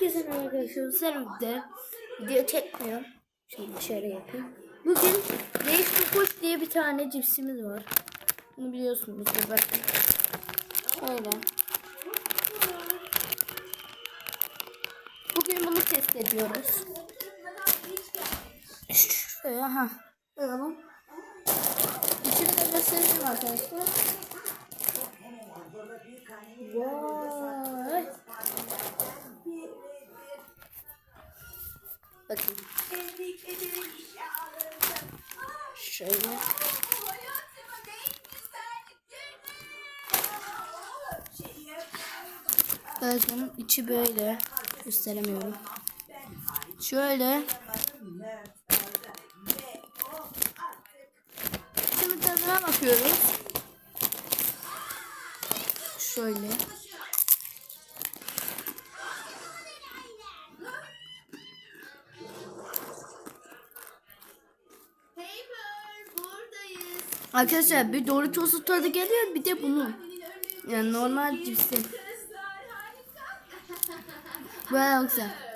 Herkese merhaba arkadaşlar. Selam de video çekmiyorum. Şimdi şöyle yapayım. Bugün Reis Kukuş diye bir tane cipsimiz var. Bunu biliyorsunuzdur bakın. Öyle. Bugün bunu test ediyoruz. Şuraya ha. Koyalım. İçini de göstereyim arkadaşlar. Bakın. Şöyle. Bakın içi böyle. Gösteremiyorum. Şöyle. Şimdi tadına bakıyoruz. Şöyle. Arkadaşlar bir Doritos'u tadı geliyor bir de bunu. Yani normal cipsi. Bayağı güzel.